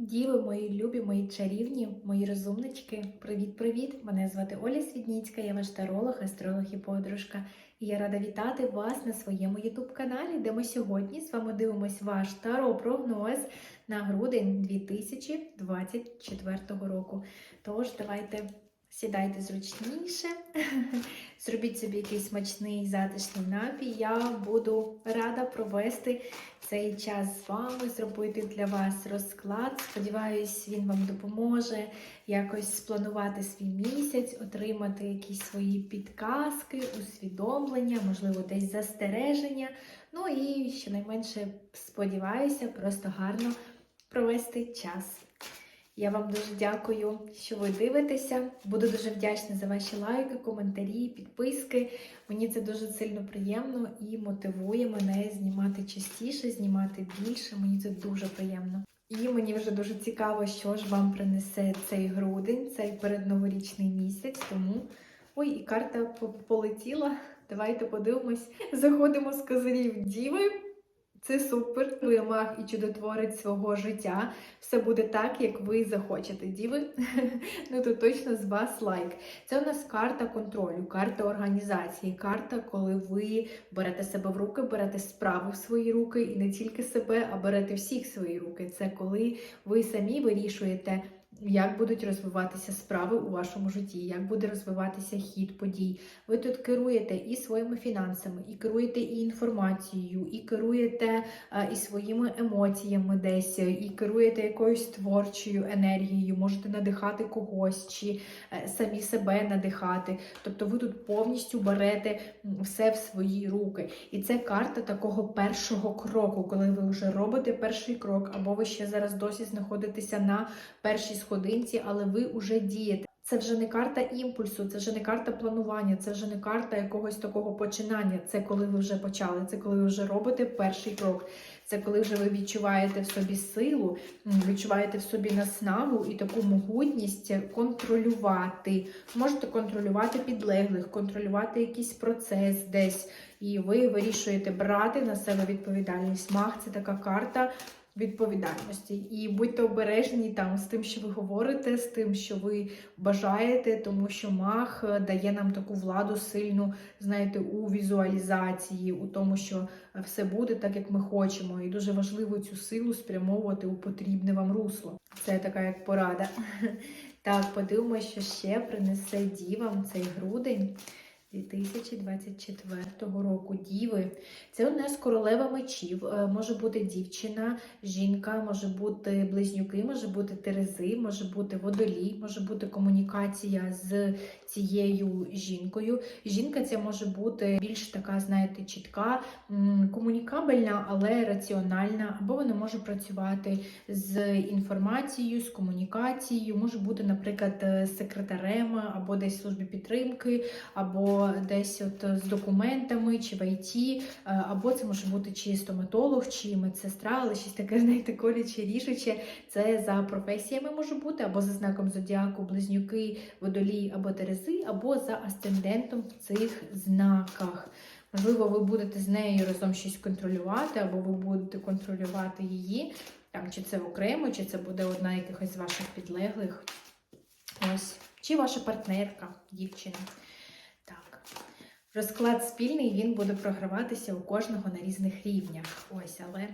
Діви, мої любі, мої чарівні, мої розумнички. Привіт-привіт! Мене звати Оля Свідніцька, я ваш таролог, астролог і подружка. І я рада вітати вас на своєму ютуб-каналі, де ми сьогодні з вами дивимось ваш таро-прогноз на грудень 2024 року. Тож, давайте сідайте зручніше, зробіть собі якийсь смачний затишний напій. Я буду рада провести цей час з вами, зробити для вас розклад. Сподіваюсь, він вам допоможе якось спланувати свій місяць, отримати якісь свої підказки, усвідомлення, можливо, десь застереження. Ну і щонайменше сподіваюся, просто гарно провести час. Я вам дуже дякую, що ви дивитеся. Буду дуже вдячна за ваші лайки, коментарі, підписки. Мені це дуже сильно приємно і мотивує мене знімати частіше, знімати більше. Мені це дуже приємно. І мені вже дуже цікаво, що ж вам принесе цей грудень, цей передноворічний місяць. Тому ой, і карта полетіла. Давайте подивимось. Заходимо з козирів Діви. Це супер, ви маг і чудотворець свого життя. Все буде так, як ви захочете. Діви, ну то точно з вас лайк. Це у нас карта контролю, карта організації, карта, коли ви берете себе в руки, берете справи в свої руки і не тільки себе, а берете всіх в свої руки. Це коли ви самі вирішуєте. Як будуть розвиватися справи у вашому житті, як буде розвиватися хід подій. Ви тут керуєте і своїми фінансами, і керуєте і інформацією, і керуєте е, і своїми емоціями десь, і керуєте якоюсь творчою енергією, можете надихати когось чи е, самі себе надихати. Тобто ви тут повністю берете все в свої руки. І це карта такого першого кроку, коли ви вже робите перший крок, або ви ще зараз досі знаходитеся на першій сходинці, але ви вже дієте. Це вже не карта імпульсу, це вже не карта планування, це вже не карта якогось такого починання. Це коли ви вже почали, це коли ви вже робите перший крок. Це коли вже ви відчуваєте в собі силу, відчуваєте в собі наснагу і таку могутність контролювати. Можете контролювати підлеглих, контролювати якийсь процес десь, і ви вирішуєте брати на себе відповідальність. Маг це така карта відповідальності. І будьте обережні там з тим, що ви говорите, з тим, що ви бажаєте, тому що маг е, дає нам таку владу сильну, знаєте, у візуалізації, у тому, що все буде так, як ми хочемо. І дуже важливо цю силу спрямовувати у потрібне вам русло. Це така як порада. Так, подивимося, що ще принесе дівам цей грудень. 2024 року Діви. Це у нас королева мечів. Е, Може бути дівчина, жінка, може бути близнюки, може бути терези, може бути водолій, може бути комунікація з цією жінкою. Жінка ця може бути більш така, знаєте, чітка, комунікабельна, але раціональна, або вона може працювати з інформацією, з комунікацією, може бути, наприклад, е, секретарем, або десь в службі підтримки, або десь от з документами, чи в ІТ, е, або це може бути чи стоматолог, чи медсестра, але щось таке, знаєте, колюче, рішуче. Це за професіями може бути, або за знаком зодіаку, близнюки, водолій або терези, або за асцендентом в цих знаках. Можливо, ви будете з нею разом щось контролювати, або ви будете контролювати її. Там, чи це окремо, чи це буде одна якихось ваших підлеглих. Ось. Чи ваша партнерка, дівчина. Розклад спільний він буде програватися у кожного на різних рівнях. Ось, але,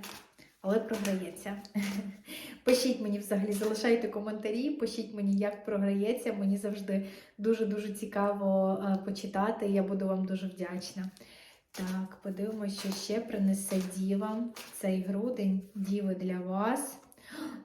але програється. Пишіть мені взагалі, залишайте коментарі, пишіть мені, як програється. Мені завжди дуже-дуже цікаво е, почитати. Я буду вам дуже вдячна. Так, подивимося, що ще принесе діва цей грудень. Діви для вас.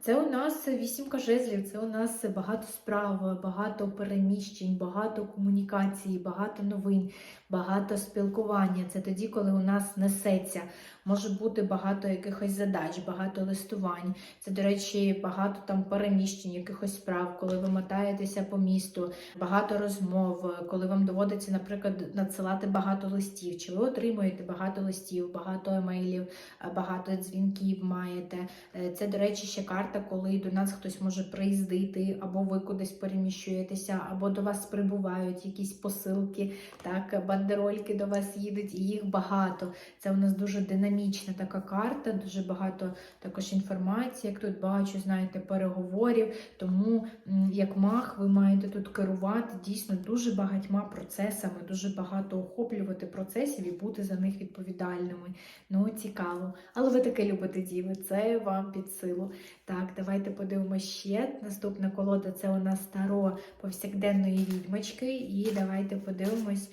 Це у нас вісімка жезлів, це у нас багато справ, багато переміщень, багато комунікації, багато новин, багато спілкування. Це тоді, коли у нас несеться. Може бути багато якихось задач, багато листувань. Це, до речі, багато там переміщень, якихось справ, коли ви мотаєтеся по місту, багато розмов, коли вам доводиться, наприклад, надсилати багато листів, чи ви отримуєте багато листів, багато емейлів, багато дзвінків маєте. Е, Це, до речі, ще карта, коли до нас хтось може приїздити, або ви кудись переміщуєтеся, або до вас прибувають якісь посилки, так, бандерольки до вас їдуть, і їх багато. Це у нас дуже динамічна така карта, дуже багато також інформації, як тут бачу, знаєте, переговорів. Тому, як маг, ви маєте тут керувати дійсно дуже багатьма процесами, дуже багато охоплювати процесів і бути за них відповідальними. Ну, цікаво. Але ви таке любите діви, це вам під силу. Так, давайте подивимося ще. Наступна колода це у нас старо повсякденної відьмочки. І давайте подивимось,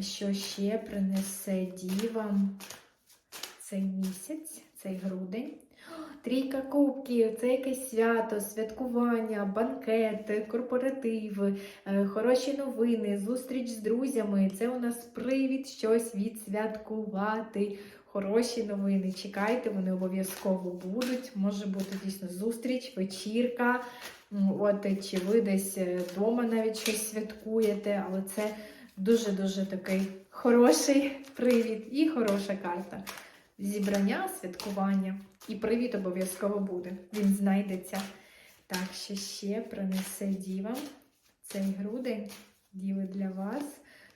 що ще принесе дівам цей місяць, цей грудень. Трійка кубків, це якесь свято, святкування, банкети, корпоративи, е, хороші новини, зустріч з друзями. Це у нас привід щось відсвяткувати. Хороші новини. Чекайте, вони обов'язково будуть. Може бути дійсно зустріч, вечірка. От чи ви десь вдома навіть щось святкуєте, але це дуже-дуже такий хороший привід і хороша карта. Зібрання, святкування. І привід обов'язково буде. Він знайдеться. Так, що ще принесе діва цей грудень. Діви для вас.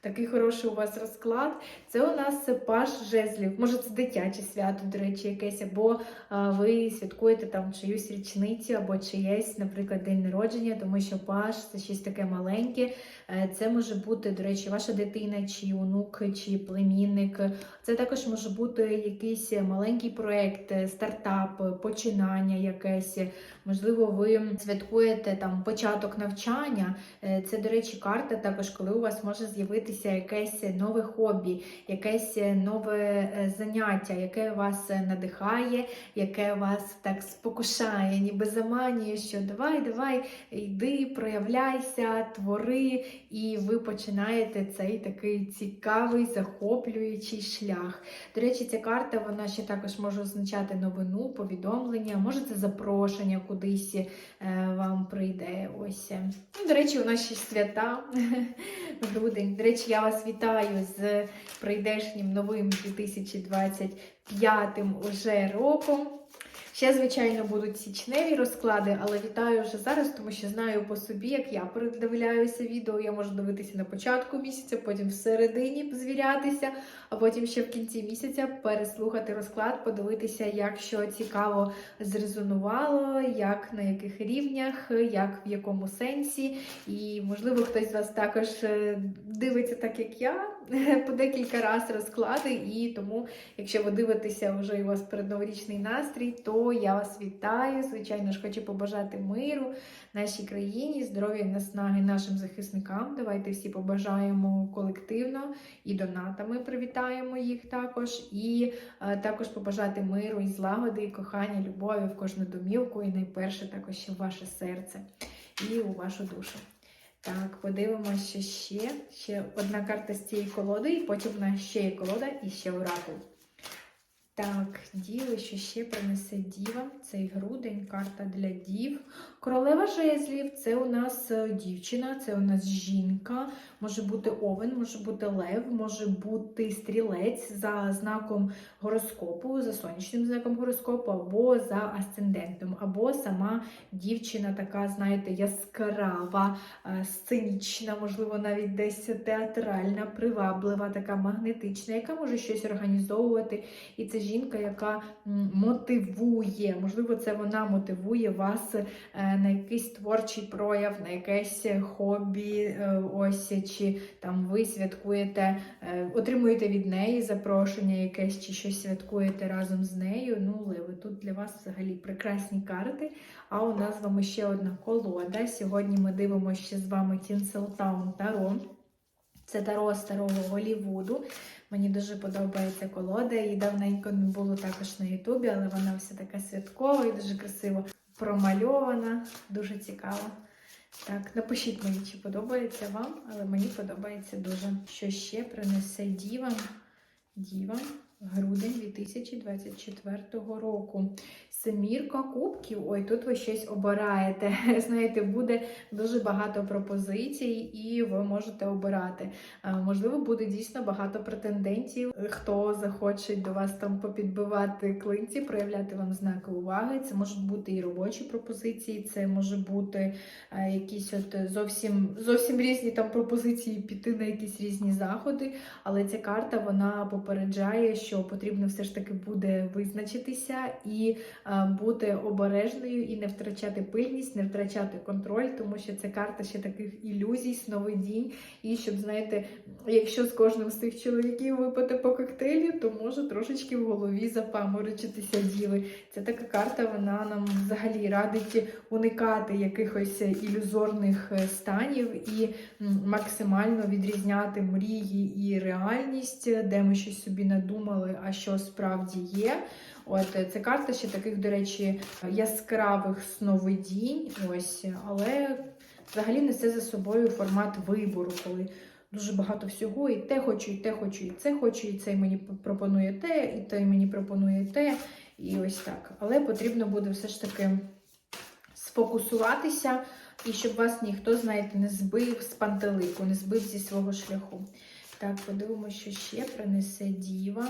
Такий хороший у вас розклад. Це у нас паш жезлів. Може, це дитяче свято, до речі, якесь, або а, ви святкуєте там чиюсь річницю, або чиєсь, наприклад, день народження, тому що паш це щось таке маленьке. Е, Це може бути, до речі, ваша дитина, чи онук, чи племінник. Це також може бути якийсь маленький проект, е, стартап, починання якесь. Можливо, ви святкуєте там початок навчання. Е, Це, до речі, карта також, коли у вас може з'явитися якесь нове хобі, якесь нове е, заняття, яке вас надихає, яке вас так спокушає, ніби заманює, що давай, давай, йди, проявляйся, твори, і ви починаєте цей такий цікавий, захоплюючий шлях. До речі, ця карта вона ще також може означати новину, повідомлення, може це запрошення кудись е, вам прийде. Ось. Ну, до речі, у нас ще свята грудень. Я вас вітаю з прийдешнім новим 2025 уже роком. Ще, звичайно, будуть січневі розклади, але вітаю вже зараз, тому що знаю по собі, як я передивляюся відео. Я можу дивитися на початку місяця, потім всередині звірятися, а потім ще в кінці місяця переслухати розклад, подивитися, як що цікаво зрезонувало, як на яких рівнях, як в якому сенсі. І, можливо, хтось з вас також е, дивиться так, як я, по декілька разів розклади. І тому, якщо ви дивитеся вже у вас передноворічний настрій, то я вас вітаю. Звичайно ж, хочу побажати миру нашій країні, здоров'я наснаги нашим захисникам. Давайте всі побажаємо колективно і донатами привітаємо їх також. І е, також побажати миру і злагоди, і кохання, любові в кожну домівку, і найперше також ще в ваше серце і у вашу душу. Так, подивимося ще. Ще одна карта з цієї колоди, і потім у нас ще є колода і ще оракул. Так, діви, що ще принесе діва. Цей грудень, карта для дів. Королева жезлів це у нас е, дівчина, це у нас жінка. Може бути овен, може бути лев, може бути стрілець за знаком гороскопу, за сонячним знаком гороскопу, або за асцендентом, або сама дівчина така, знаєте, яскрава, е, сценічна, можливо, навіть десь театральна, приваблива, така магнетична, яка може щось організовувати. І це жінка, яка мотивує, можливо, це вона мотивує вас е, на якийсь творчий прояв, на якесь хобі, е, ось чи там ви святкуєте, е, отримуєте від неї запрошення якесь, чи щось святкуєте разом з нею. Ну, Ливи, тут для вас взагалі прекрасні карти. А у нас з вами ще одна колода. Сьогодні ми дивимося з вами Tinseltown Таро. Це таро старого Голівуду. Мені дуже подобається колода. Її давненько не було також на Ютубі, але вона вся така святкова і дуже красиво промальована. Дуже цікава. Так, напишіть мені, чи подобається вам, але мені подобається дуже. Що ще принесе дівам? Дівам. Грудень 2024 року. Семірка кубків. Ой, тут ви щось обираєте. Знаєте, буде дуже багато пропозицій, і ви можете обирати. Е, Можливо, буде дійсно багато претендентів, хто захоче до вас там попідбивати клинці, проявляти вам знаки уваги. Це можуть бути і робочі пропозиції, це може бути е, якісь от зовсім зовсім різні там пропозиції піти на якісь різні заходи. Але ця карта вона попереджає, що потрібно все ж таки буде визначитися і е, бути обережною, і не втрачати пильність, не втрачати контроль, тому що це карта ще таких ілюзій, сновидінь. І щоб знаєте, якщо з кожним з тих чоловіків випити по коктейлю, то може трошечки в голові запаморочитися діли. Це така карта, вона нам взагалі радить уникати якихось ілюзорних е, станів і максимально відрізняти мрії і реальність, де ми щось собі надумали, а що справді є. От е, це карта ще таких, до речі, яскравих сновидінь. Ось, але взагалі несе за собою формат вибору, коли дуже багато всього, і те хочу, і те хочу, і це хочу, і цей мені пропонує те, і той мені пропонує те. І ось так. Але потрібно буде все ж таки сфокусуватися, і щоб вас ніхто, знаєте, не збив з пантелику, не збив зі свого шляху. Так, подивимося, що ще принесе діва.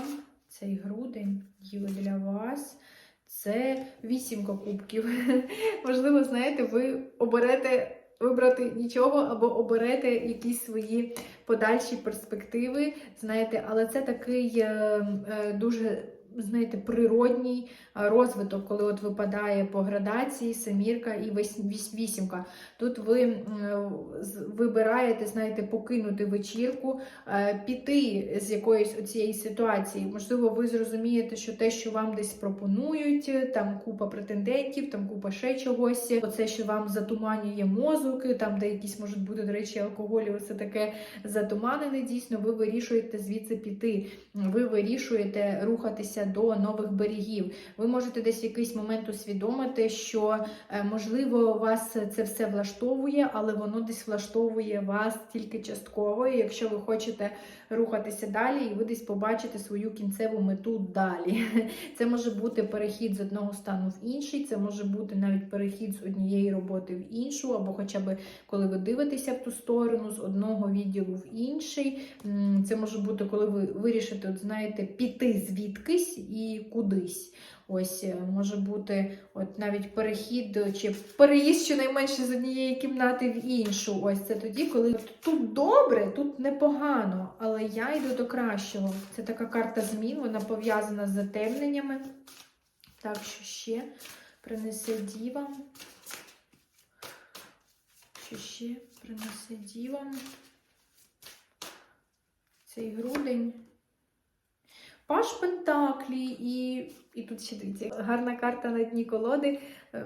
Цей грудень, діва для вас. Це вісімка кубків. Можливо, знаєте, ви оберете вибрати нічого або оберете якісь свої подальші перспективи. Знаєте, але це такий е, е, дуже. Знаєте, природній е, розвиток, коли от випадає по градації семірка і вісімка. Тут ви вибираєте, знаєте, покинути вечірку, е, піти з якоїсь цієї ситуації. Можливо, ви зрозумієте, що те, що вам десь пропонують, там купа претендентів, там купа ще чогось. Оце, що вам затуманює мозок, там, де якісь можуть бути, до речі, алкоголі, оце таке затуманене. Дійсно, ви вирішуєте звідси піти. Ви вирішуєте рухатися до нових берегів. Ви можете десь в якийсь момент усвідомити, що е, можливо вас це все влаштовує, але воно десь влаштовує вас тільки частково. І якщо ви хочете рухатися далі, і ви десь побачите свою кінцеву мету далі. Це може бути перехід з одного стану в інший, це може бути навіть перехід з однієї роботи в іншу, або хоча б коли ви дивитеся в ту сторону, з одного відділу в інший. Це може бути, коли ви вирішите, от знаєте, піти звідкись і кудись. Ось е, може бути от навіть перехід е, чи переїзд щонайменше з однієї кімнати в іншу. Ось це тоді, коли тут добре, тут непогано, але я йду до кращого. Це така карта змін, вона пов'язана з затемненнями. Так, що ще принесе діва. Що ще принесе діва? Цей грудень. Паш Пентаклі і, і тут ще дивіться, гарна карта на дні колоди,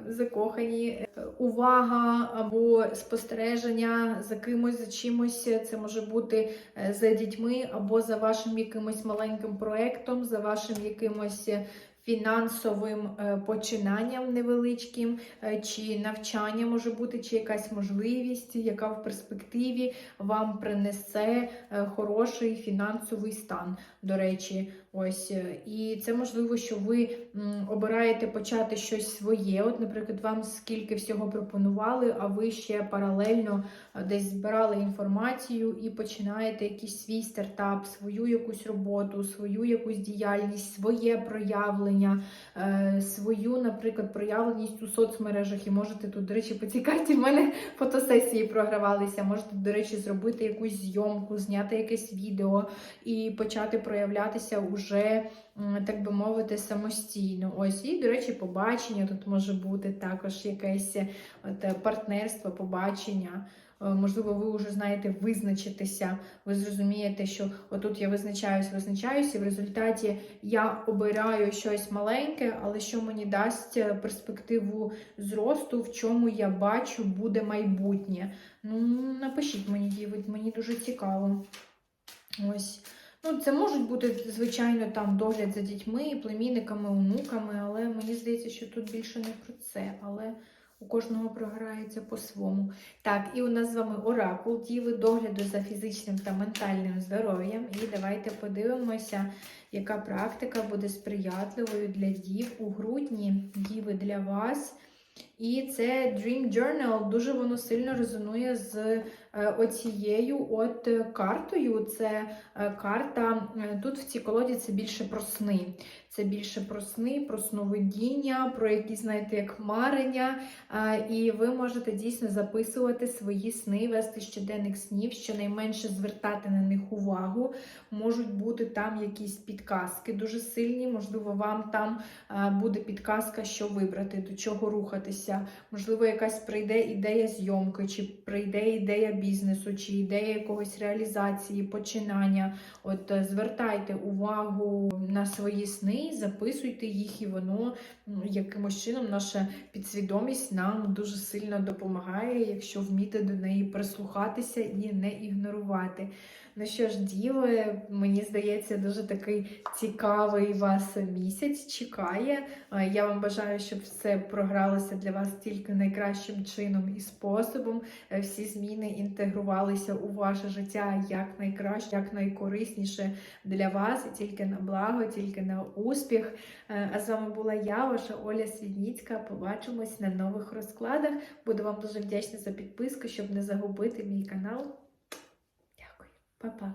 закохані, е, увага або спостереження за кимось, за чимось. Це може бути е, за дітьми або за вашим якимось маленьким проектом, за вашим якимось фінансовим е, починанням невеличким, е, чи навчання може бути, чи якась можливість, яка в перспективі вам принесе е, хороший фінансовий стан. До речі, ось е, і це можливо, що ви обираєте почати щось своє. От, наприклад, вам скільки всього пропонували, а ви ще паралельно е, десь збирали інформацію і починаєте якийсь свій стартап, свою якусь роботу, свою якусь діяльність, своє проявлення, е, свою, наприклад, проявленість у соцмережах. І можете тут, до речі, по цій карті в мене фотосесії програвалися. Можете, до речі, зробити якусь зйомку, зняти якесь відео і почати проявлятися уже, так би мовити, самостійно. Ось, і, до речі, побачення тут може бути також якесь е, от, е, партнерство, побачення. Е, Можливо, ви вже знаєте визначитися, ви зрозумієте, що отут я визначаюсь, визначаюся, і в результаті я обираю щось маленьке, але що мені дасть е, перспективу зросту, в чому я бачу буде майбутнє. Ну, напишіть мені, мені дуже цікаво. Ось. Ну, це можуть бути, звичайно, там догляд за дітьми, племінниками, онуками, але мені здається, що тут більше не про це. Але У кожного програється по-своєму. Так, і у нас з вами оракул діви догляду за фізичним та ментальним здоров'ям. І давайте подивимося, яка практика буде сприятливою для дів у грудні. Діви для вас. І це Dream Journal, дуже воно сильно резонує з е, оцією от картою. Це е, карта, е, тут в цій колоді це більше про сни. Це більше про сни, про сновидіння, про якісь, знаєте, як марення. І ви можете дійсно записувати свої сни, вести щоденник снів, щонайменше звертати на них увагу. Можуть бути там якісь підказки дуже сильні, можливо, вам там буде підказка, що вибрати, до чого рухатися. Можливо, якась прийде ідея зйомки, чи прийде ідея бізнесу, чи ідея якогось реалізації, починання. От е, звертайте увагу на свої сни, записуйте їх, і воно якимось чином наша підсвідомість нам дуже сильно допомагає, якщо вміти до неї прислухатися і не ігнорувати. Ну що ж, діви, мені здається, дуже такий цікавий вас місяць чекає. Я вам бажаю, щоб все програлося для вас тільки найкращим чином і способом. Е, Всі зміни інтегрувалися у ваше життя як найкраще, як найкорисніше для вас, і тільки на благо, тільки на успіх. Е, А з вами була я, ваша Оля Свідніцька. Побачимось на нових розкладах. Буду вам дуже вдячна за підписку, щоб не загубити мій канал. Па-па.